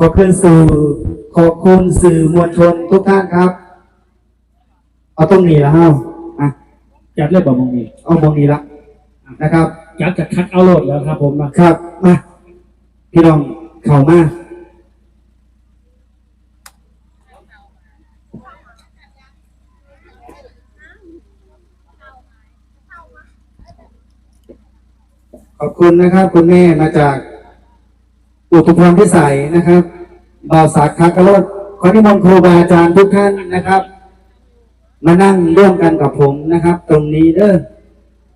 ขอบคุณสื่อขอบคุณสื่อมวลชนทุกท่านครับ เอาตรงนี้ละเฮ้าอะจัดเลยบอกมองนี้เอาตรงนี้ละนะครับจัดจัดคัดเอาโหลดแล้วครับผมนะครับมาพี่น้องเข่ามาขอบคุณนะครับ คุณแม่มาจาก อุทุพรพิสัยนะครับบ่าวสาขากรถขอนิมนต์ครูบาอาจารย์ทุกท่านนะครับ มานั่งร่วมกันกับผมนะครับ ตรงนี้เด้อ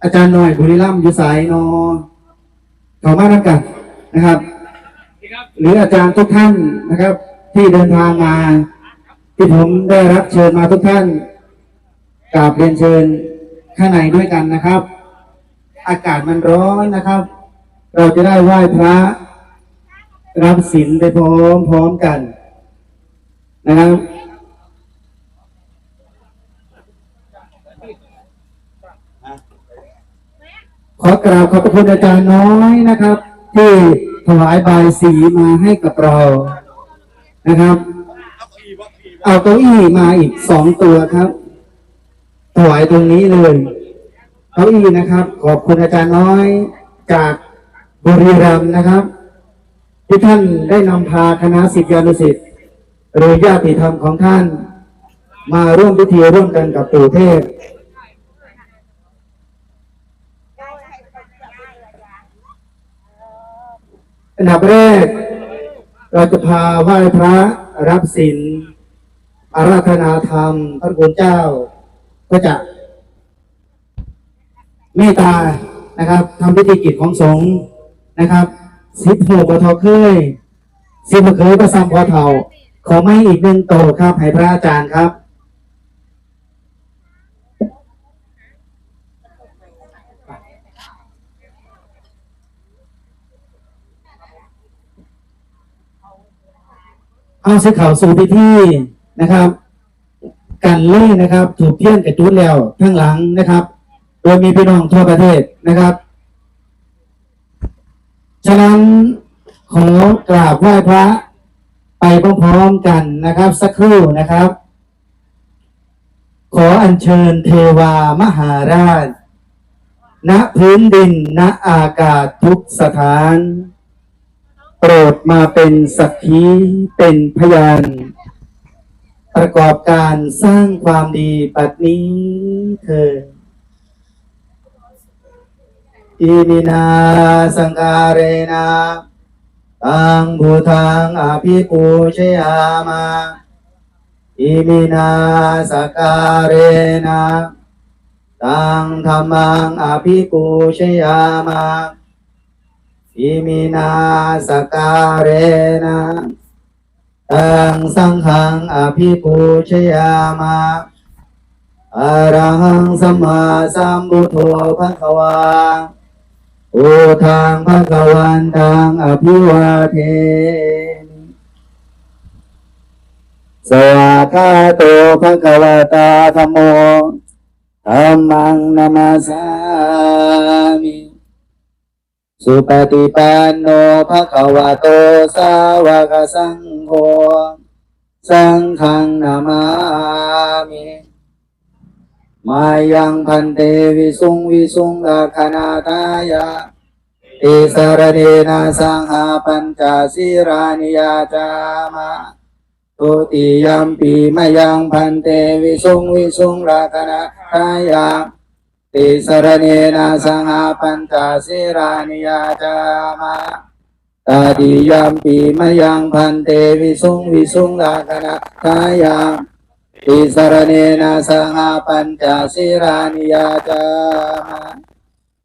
อาจารย์หน่อยบุรีรัมย์อยู่สายนอเขามานักกันนะครับ หรืออาจารย์ทุกท่านนะครับ ที่เดินทางมาที่ผมได้รับเชิญมาทุกท่านกราบเรียนเชิญข้างในด้วยกันนะครับ อากาศมันร้อนนะครับ เราจะได้ไหว้พระ รับศีลไปพร้อมพร้อมกัน นะครับขอกราบขอบพระคุณอาจารย์น้อยนะครับ ที่ถวายบายสีมาให้กับเรานะครับ เอาเก้าอี้มาอีกสองตัวครับ ถวายตรงนี้เลยเก้าอี้นะครับ ขอบคุณอาจารย์น้อยจากบุรีรัมย์นะครับ ที่ท่านได้นำพาคณะศิษยานุศิษย์หรือญาติธรรมของท่าน มาร่วมพิธีร่วมกันกับปู่เทพ อันดับแรก เราจะพาไหว้พระรับศีลอาราธนาธรรม พระคุณเจ้า ก็จะเมตตานะครับทำพิธีกิจของสงฆ์นะครับ สิบหกปทเคย สิบเคยประสัมพอเท่า ขอไม่อีกหนึ่งโตครับให้พระอาจารย์ครับ เอาสิเข่าวสู่พิธีนะครับ กันเล่นะครับ ถูกเพี้ยนกับจุดแล้วข้างหลังนะครับ โดยมีพี่น้องทั่วประเทศนะครับ ฉะนั้นขอกราบไหว้พระไปพร้อมๆกันนะครับ สักครู่นะครับ ขออัญเชิญเทวามหาราช ณพื้นดิน ณอากาศทุกสถาน โปรดมาเป็นสักขีเป็นพยาน ประกอบการสร้างความดีปัดนี้เถิด อิมินาสังการเรนะตังบูทังอภิปูชยามาอิมินาสกการเรนะตังธรรมังอภิปูชยามาอิมินาสการเรนะตังสังฆังอภิปูชยามาอรหังสัมมาสัมพุทโธภะคะวา โอทางภะคะวันตังอภิวาเทมิสวากขาโตภะคะวะตาธัมโมธัมมังนามาสามิ สุปฏิปันโนภะคะวะโตสาวกสังโฆ สังฆังนามามิ มายังพันเตวิสุงวิสุงอาคณาทายะติสรเนนะสังหาปัญจศีรานิยาจามะตุติยัมปีมายังพันเตวิสุงวิสุงราคณาทายะติสรเนนะสังหาปัญจศีรานิยาจามะตาดิยัมปีมายังพันเตวิสุงวิสุงลาคณะทายา ติสรเนนะสังหปัญจศีรานิยาจามะ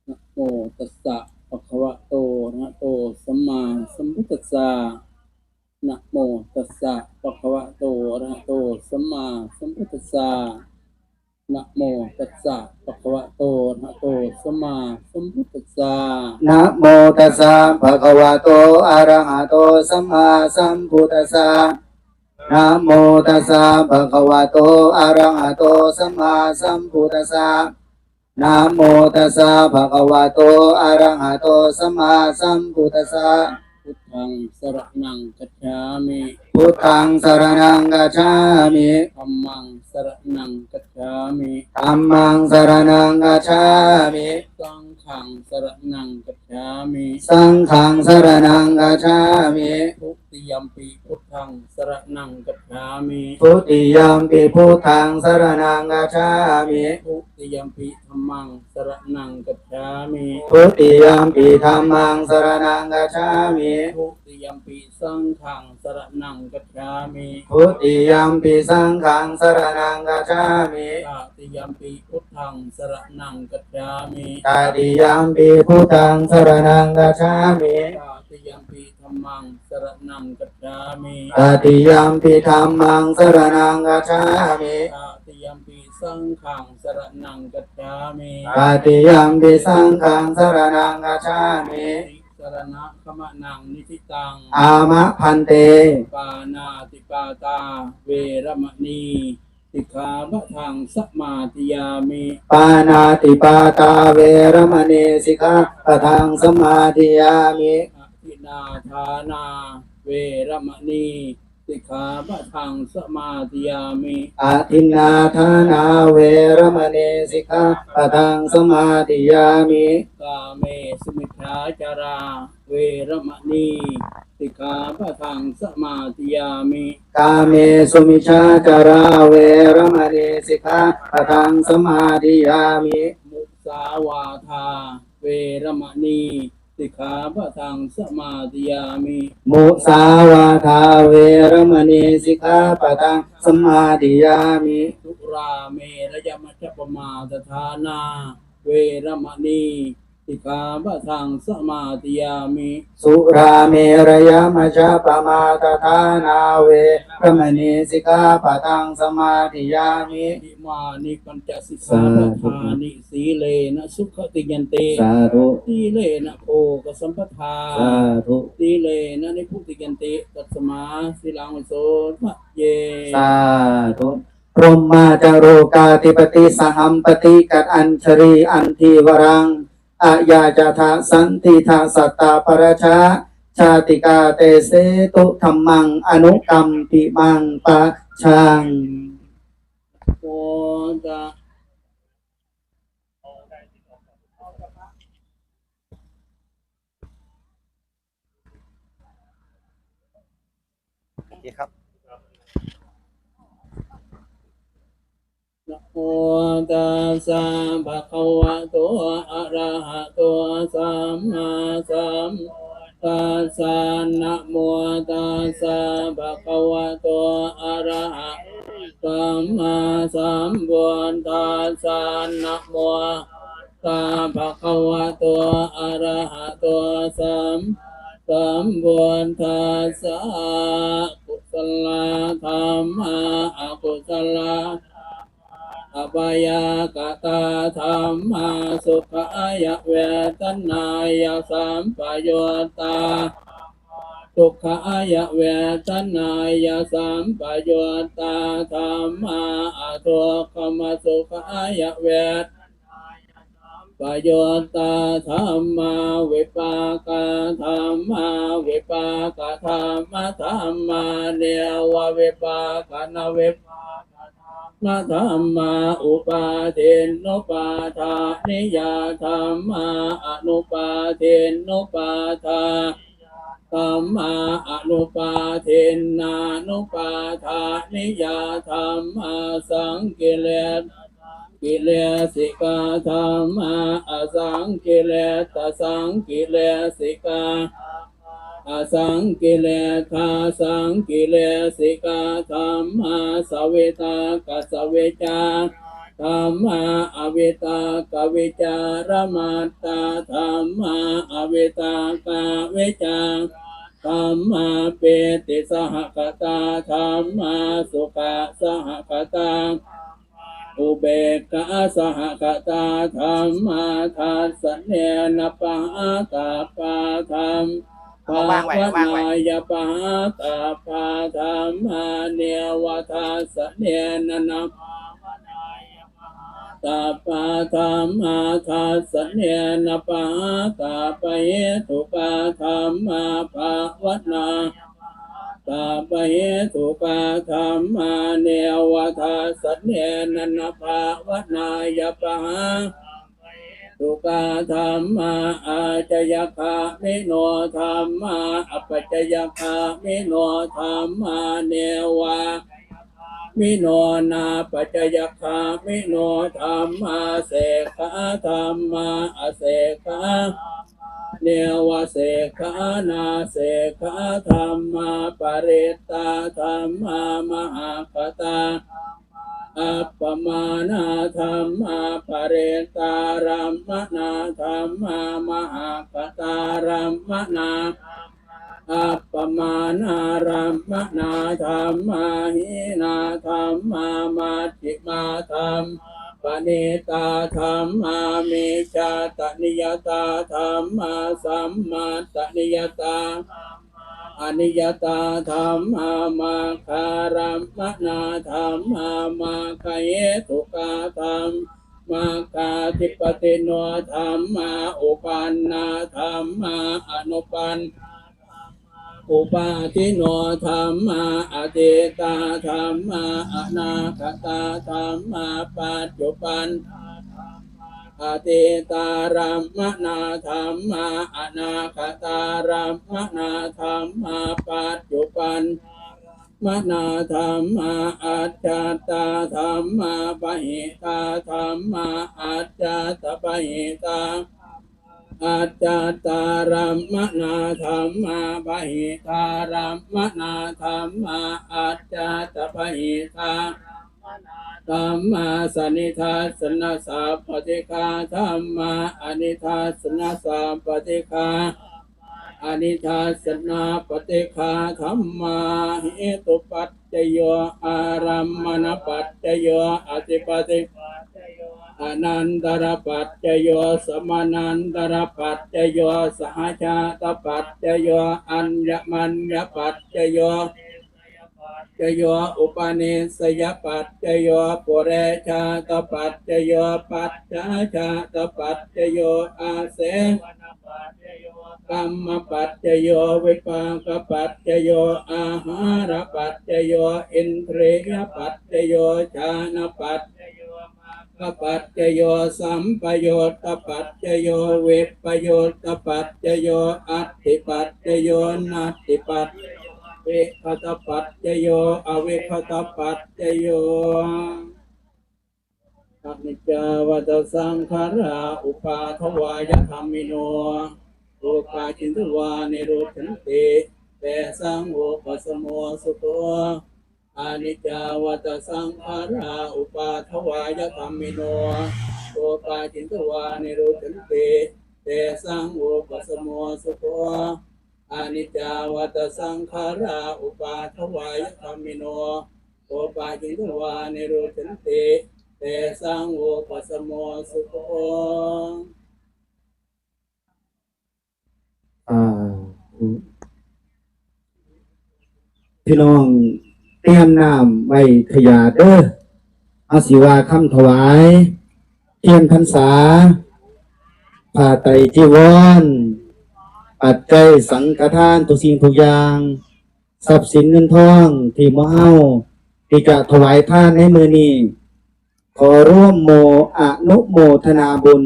นะโมตัสสะภะคะวะโตอะโตสัมมาสัมพุทธัสสะนะโมตัสสะภะคะวะโตอะโตสัมมาสัมพุทธัสสะนะโมตัสสะภะคะวะโตอะระหะโตสัมมาสัมพุทธัสสะนะโมตัสสะภะคะวะโตอะระหะโตสัมมาสัมพุทธัสสะ นะโมตัสสะภะคะวะโตอะระหะโตสัมมาสัมพุทธัสสะนะโมตัสสะภะคะวะโตอะระหะโตสัมมาสัมพุทธัสสะพุทธังสรณังกัจฉามิพุทธังสรณังกัจฉามิธัมมังสรณังกัจฉามิธัมมังสรณังกัจฉามิสัง ฆังสรณังกัจฉามิสังฆังสรณังกัจฉามิทุติยัมปิพุทธังสรณังกัจฉามิทุติยมปิพุทธังสรณังกัจฉามิทุติยัมปิธัมมังสรณังกัจฉามิทุติยมปิธัมมังสรณังกัจฉามิทุติยัมปิสังฆัง สรณังกัจฉามิทุติยมปิสังฆังสรณังกัจฉามิตติยัมปิพุทธังสรณังกัจฉามิตาติยมปิพุทธังสรณังกัจฉามิตติยัมปิธัมมังสรณังกัจฉามิตาติยมปิธัมมังสรณังกัจฉามิตติยัมปิสังฆังสรณังกัจฉามิตาติยมปิสังฆังสรณังกัจฉามิติส รณะขมะนังนิทิตัง อามะพันเต ปานาติปาตา เวรมณีสิกขาบะทังสมาธิยามิปานาติปาตาเวรมณีสิกขาปะทังสมาธิยามิอภินาทานา เวรมณี สิกขาบะทังสมาธิยามิอาทินนาทานาเวรมณีสิกขาปะทังสมาธิยามิกาเมสุมิทธาจาราเวรมณีสิกขาบะทังสมาธิยามิกาเมสุมิชาจาราเวรมณีสิกขาปะทังสมาธิยามิมุสาวาทา เวรมณี สิกขาบะทังสมาธิยามิ มุสาวาทาเวรมณีสิกขาปะทังสมาธิยามิทุราเมระยมัจจปมาตทานา เวรมณี สิกขาบะทังสมาธิยามิ สุราเมรยมัจจปมาตทานาเวรมณีสิกขาปะทังสมาธิยามิอิมานิปัญจสิกขาปทานิสีเลนะสุขติยันเตสาธุสีเลนะโภกสัมปทาสาธุสีเลนะนิพุติยันติตัสมาสิลังวิโสทะเยสาธุพรหมาจารุกาธิปติสหัมปติกัดอัญชรีอันทีวรัง อายาจาทาสันติทาสัตตาปรชาชาติกาเตเสตุธรรมัง อนุกรรมปิมังปะชังโอตะ โอเคครับ นะโมตัสสะภะคะวะโตอะระหะโตสัมมาสัมพุทธัสสะนะโมตัสสะภะคะวะโตอะระหะสัมมาสัมพุทธัสสะนะโมตัสสะภะคะวะโตอะระหะโตสัมสัมพุทธัสสะกุศลธรรมะอกุศลธรรม อภยากตาธรรมาสุขายเวทนายสัมปโยตาทุกขายเวทนายสัมปโยตาธรรมาอทุกขมสุขายเวทปโยตาธรรมาวิปากาธรรมาวิปากาธรรมธรรมาเนววิปากานาวิป นาธรรมาอุปาเทนนุปาทานิยาธรรมาอนุปาเทนนุปาทาธรรมาอนุปาเทนนานุปาทานิยาธรรมาสังกิเลสกิเลสิกาธรรมาอสังกิเลสสังกิเลสิกา อสังกิเลสาสังกิเลสิกาธรรมาสเวตากัสเวจาธรรมาอเวตากวิจารมาตตาธรรมาอเวตากาเวจาธรรมาเปติสหกตาธรรมาสุขสหกตาอุเบกขาสหกตาธรรมาทัสเนนปะตาปาธรรมา วางไว้วางไว้นายปะตาปาธรรมาเนวทัสสเนนะนะตตาปาธรรมาคาสเนนะปะตาปะเยตุปาธรรมาภาวนาตาปะเหตุปาธรรมาเนวทาสันเนนันภาวนายปะหา ตุปาธรรมาอาจยคามิโนธรรมาอปัจจยคามิโนธรรมาเนวามิโนนาปัจจยคามิโนธรรมาเสกขาธรรมาอเสกขาเนวเสขานาเสขาธรรมาปริตตาธรรมามหากตา อัปปมานาธรรมาปริตารัมมนาธรรมามหากตารัมมนาอัปปมานารัมมนาธรรมาหินาธรรมามาจิมาธรรมปณิตาธรรมามิจาตนิยตาธรรมาสัมมาตนิยตา อนิยตาธรรมามาคารัมมนาธรรมามาคาเยตุกาธรรมมาคาธิปติโนธรรมาอุปันนาธรรมาอนุปันอุปาทิโนธรรมาอเตตาธรรมาอนาคตาธรรมาปัจจุปัน อเตตารัมมนาธรรมาอนาคตารัมมนาธรรมาปัจจุปันมนาธรรมาอัจจตาธรรมาปะหิตาธรรมาอัจจตปะหิตาอาจาตารัมมนาธรรมาปะหิตารัมมนาธรรมาอาจาตปะหิตา ธรรมาสนิทัสสนสาปฏิคาธรรมาอนิทัสสนสาปฏิคาอนิทัสนาปฏิคาธรรมาเหตุปัจจโยอารัมมณปัจจโยอธิปติอนันตรปัจจโยสมานันตรปัจจโยสหชาตปัจจโยอัญญมัญญปัจจโย โยอุปนิสยปัจจโยปุเรชาตปัจจโยปัจจาชาตปัจจโยอาเสกรรมปัจจโยวิปากปัจจโยอาหารปัจจโยอินทรียปัจจโยชานปัจจโยกปัจจโยสัมปโยตปัจจโยเวปโยตปัจจโยอัตติปัจจโยนัตติปัจ วคตปัจจโยอเวคตปัจจโยอนิจจาวัตสังขาราอุปาทวายธรรมิโนรูปาจินทวานิโรธนติเตสังโอปสมโมสุโตอานิจจาวัตสังขาราอุปาทวายธรรมิโนโอปาจินตวานิโรธนติเตสังโอปสสโมสุโข อานิจจาวัตสังขาราอุปาทวายธรรมิโนโอปาจินวานิโรธนติเตสังโอปัสสโมสุโขพี่น้องเตรียมน้ำไว้ขยาเด้ออาศิวาคำถวาย เทียนพรรษาผ้าไตจีวร ปัจจัยสังฆทานทุกสิ่งทุกอย่าง ทรัพย์สินเงินทอง ที่มเฮาที่จะถวายท่านในมือนี้ขอร่วมโมอนุโมทนาบุญ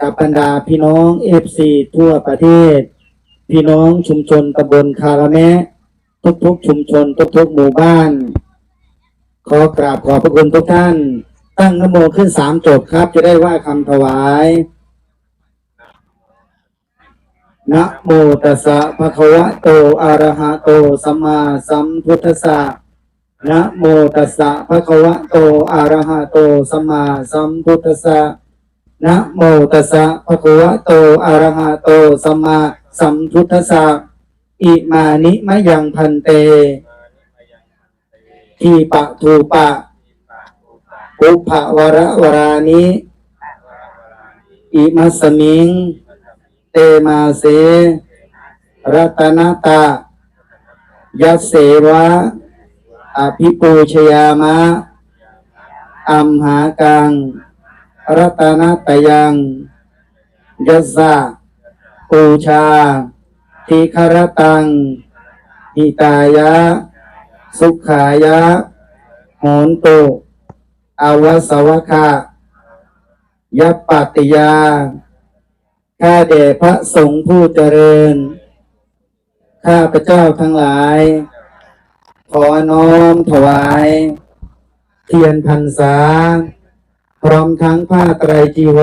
กับบรรดาพี่น้องเอฟซีทั่วประเทศ พี่น้องชุมชนตำบลคาราแมะทุกๆชุมชนทุกๆหมู่บ้าน ขอกราบขอบพระคุณทุกท่าน ตั้งนโมขึ้นสามจบครับจะได้ว่าคำถวาย นะโมตัสสะภะคะวะโตอะระหะโตสัมมาสัมพุทธัสสะนะโมตัสสะภะคะวะโตอะระหะโตสัมมาสัมพุทธัสสะนะโมตัสสะภะคะวะโตอะระหะโตสัมมาสัมพุทธัสสะอิมานิมะยังพันเตทีปะทูปะอุภะวระวรานิอิมัสสมิง เตมาเสรัตนตะยัสเสวะอภิปูชยามะอัมหากังรัตนาตยังยสสะปูชาทิคารตังหิตายะ สุขายะโหนตุอวสวคะยัปปติยา ข้าเดชพระสงฆ์ผู้เจริญ ข้าพระเจ้าทั้งหลาย ขอน้อมถวาย เทียนพรรษา พร้อมทั้งผ้าไตรจีว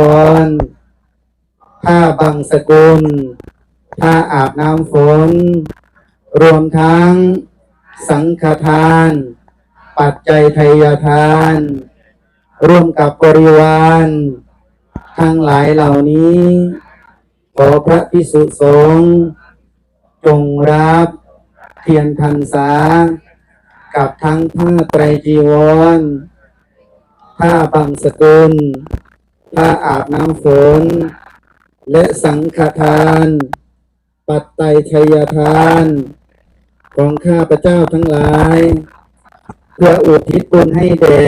ร ผ้าบังสกุล ผ้าอาบน้ำฝน รวมทั้งสังฆทาน ปัจจัยทายทาน ร่วมกับบริวาร ทั้งหลายเหล่านี้ ขอพระพิสุสงฆ์จงรับเทียนพรรษา กับทั้งผ้าไตรจีวร ผ้าบังสกุล ผ้าอาบน้ำฝน และสังฆทาน ปัตไตรทยทาน ของข้าพระเจ้าทั้งหลาย เพื่ออุทิศบุญให้แด่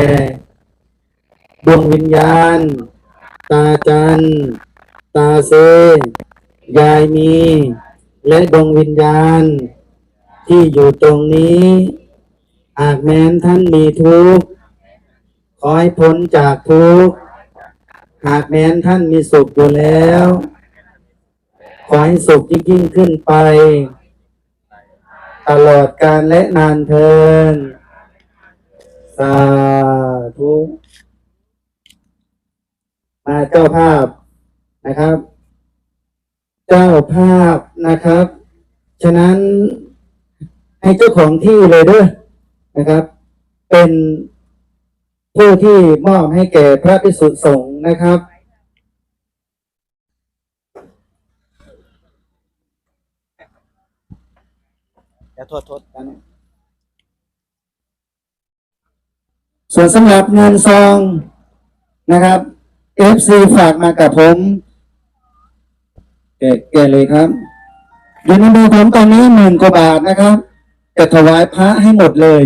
ดวงวิญญาณ ตาจันทร์ ตาเซ ยายมี และดวงวิญญาณ ที่อยู่ตรงนี้ หากแม้นท่านมีทุกข์ขอให้พ้นจากทุกข์หากแม้นท่านมีสุขอยู่แล้ว ขอให้สุขยิ่งยิ่งขึ้นไป ตลอดกาลและนานเทินสาธุมาเจ้าภาพ นะครับ เจ้าภาพนะครับ ฉะนั้นให้เจ้าของที่เลยเด้วยนะครับ เป็นผู้ที่มอบให้แก่พระพิสุสงฆ์นะครับเดี๋ยวโทษโทษกันส่วนสำหรับเงินซองนะครับ FC ฝากมากับผม แกะแกะเลยครับอยู่ในมือผมตอนนี้หมื่นกว่าบาทนะครับจะถวายพระให้หมดเลย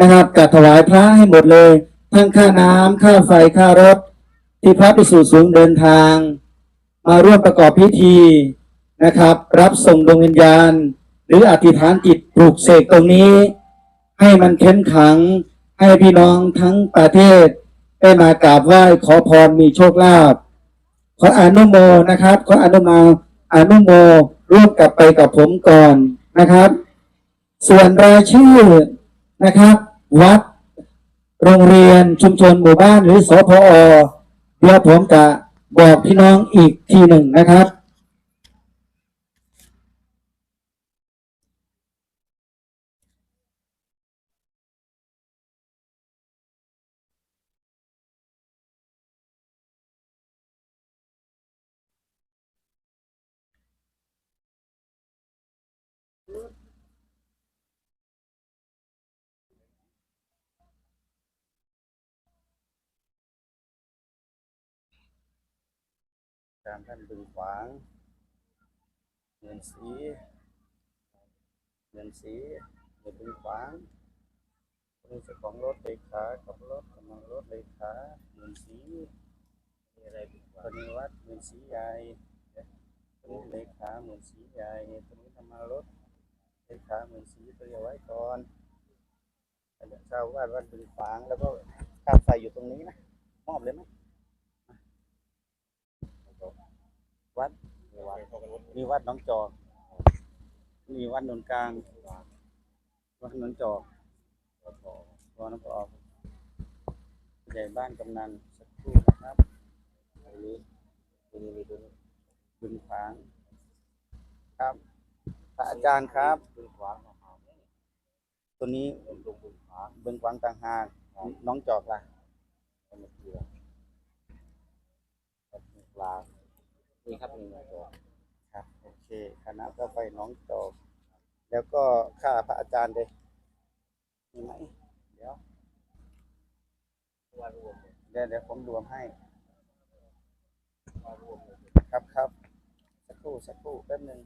นะครับจะถวายพระให้หมดเลย ทั้งค่าน้ำค่าไฟค่ารถ ที่พระภิกษุสูงเดินทาง มาร่วมประกอบพิธีนะครับ รับส่งดวงวิญญาณ หรืออธิษฐานจิตปลูกเสกตรงนี้ ให้มันเข้มขัง ให้พี่น้องทั้งประเทศ ได้มากราบไหว้ขอพรมีโชคลาภ ขออนุโมนะครับ ขออนุโมอนุโมร่วมกับไปกับผมก่อนนะครับ ส่วนรายชื่อนะครับ วัด โรงเรียนชุมชนหมู่บ้านหรือสพอเดี๋ยวผมจะบอกพี่น้องอีกทีหนึ่งนะครับ การท่านบึงขวางเงินสีเงินสีเงินบึงขวางเป็นเจ้าของรถเลขาขับรถกำลังรถเลขาเงินสีมีอะไรบึงขวางคนวัดเงินสีใหญ่ตัวนี้เลขาเหมือนสีใหญ่ตัวนี้ทำมารถเลขาเหมือนสีตัวเอาไว้ก่อนเจ้าวาดวัดบึงขวางแล้วก็ค่าไฟอยู่ตรงนี้นะมอบเลยไหม วัดมีวัดหน้องจอกมีวัดนนกลาง วัดนนจอกวัดน้ำปอกใหญ่บ้านกำนันสักครู่นะครับอันนี้บึงบึงบึงขวาง ครับพระอาจารย์ครับบึงขวางตัวนี้บึงขวางบึงขวางต่างหากน้องจอกล่ะปลา นี่ครับมีมาตัวครับโอเคคณะก็ไปน้องจอกแล้วก็ค่าพระอาจารย์เลยมีไหมเดี๋ยวเดี๋ยวเดี๋ยวผมรวมให้ ครับครับสักครู่สักครู่แป๊บหนึ่ง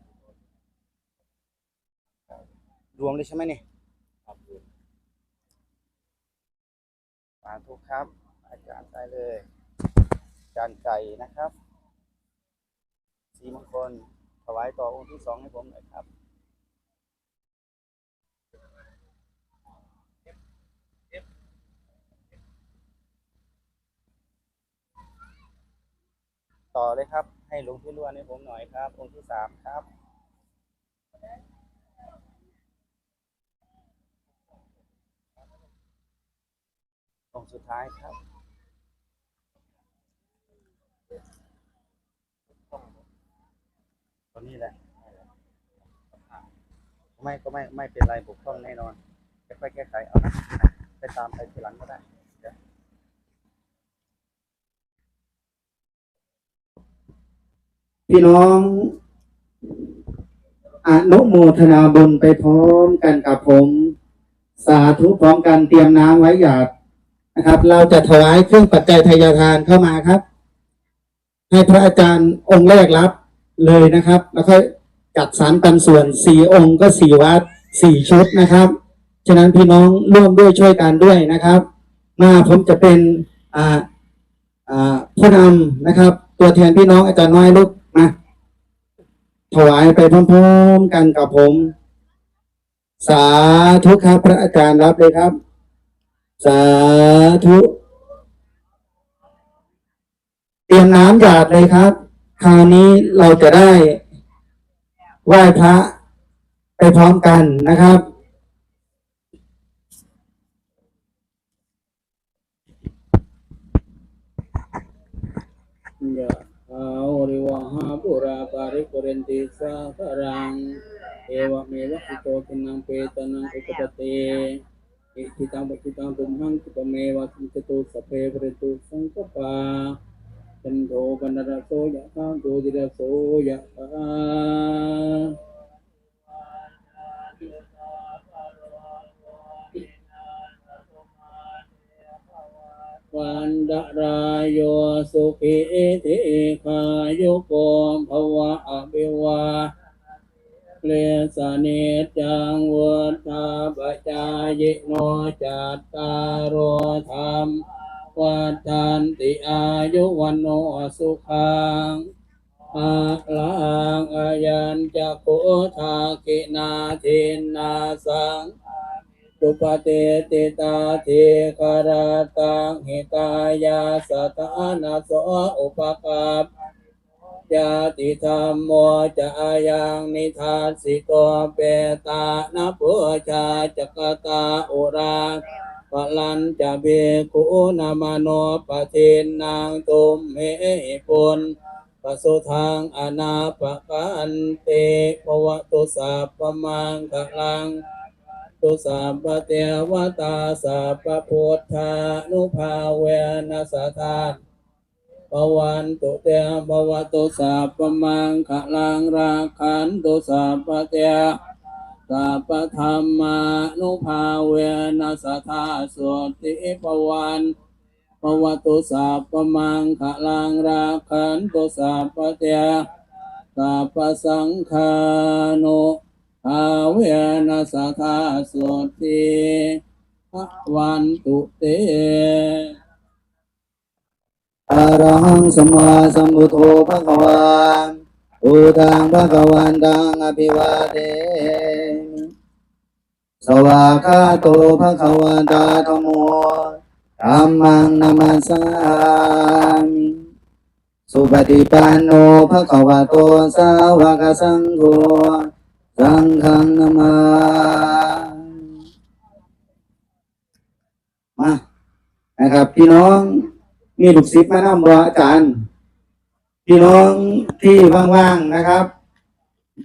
รวมเลยใช่ไหมเนี่ยครับสาธุครับ อาจารย์ได้เลย อาจารย์ไก่นะครับ สีมงคลถวายต่อองค์ที่สองให้ผมหน่อยครับต่อเลยครับ ให้หลวงพี่ล้วนให้ผมหน่อยครับ องค์ที่สามครับ องค์สุดท้ายครับ ตัวนี้แหละไม่ก็ไม่ไม่เป็นไรบกพร่องแน่นอนค่อยๆแก้ไขเอานะไปตามไปทีหลังก็ได้พี่น้องอนุโมทนาบุญไปพร้อมกันกับผม สาธุพร้อมกันเตรียมน้ำไว้หยาดนะครับ เราจะถวายเครื่องปัจจัยทายทานเข้ามาครับ ให้พระอาจารย์องค์แรกรับ เลยนะครับ แล้วก็จัดสรรปันส่วนสี่องค์ก็สี่วัดสี่ชุดนะครับ ฉะนั้นพี่น้องร่วมด้วยช่วยกันด้วยนะครับ มาผมจะเป็นอ่าอ่าผู้นำนะครับ ตัวแทนพี่น้องอาจารย์น้อยลูกมาถวายไปพร้อมๆกันกับผม สาธุครับพระอาจารย์รับเลยครับ สาธุ เตรียมน้ำหยาดเลยครับ คราวนี้เราจะได้ไหว้พระไปพร้อมกันนะครับ ยะถาวริวหาปุราปาริปุเรนติสาคารัง เอวเมวะอิโตตินังเปตนังอุปตเตอิทิตังปฏิตังตุมหังคุปเมวะสิจตุสเพปริตุสังกปา จันโทปนรสโสยะธาโตติระโสยะธาวันดรายโยสุขิธิคายุโกมภวะอภิวาเลสเนจังวุฒาปจายโนจัตตารโธรรม วัฏันติอายุวันโนสุขังอาลังอายัญจะโคทากินาทินนาสังสุปฏิติตาเทคารตังหิตายาสตานาโสอุปกัปยาติธรรมโมจะอายังนิทานสิโกเปตานาปุชาจักตาอุรา ปลันจะเบกุนามโนปะเทนนางตุมเหปุนปสุทางอนาปะกันเตภวตุสัพพมังกลังตุสัพพะเทวตาสัพพะพุทธานุภาเวนัสสทาปวันตุเตภวตุสัพพมังคลังราคันตุสัพพะเท สัพพะธรรมานุภาเวนัสสทาสุติปวันปวตุสัพพมังคลังราคันตุสัพพเทสัพพะสังฆานุอาเวนัสทาสุติภวันตุเตอรหังสมมาสมุทโธภะคะวาอุทังภะคะวันตังอภิวาเท สวากขาโตภะคะวะตาธโมธัมมังนัมสสามิสุปฏิปันโนภะคะวะโตสาวกสังโฆสังฆังนามามานะครับ พี่น้องมีลูกศิษย์มานำบ่อาจารย์ พี่น้องที่ว่างๆนะครับ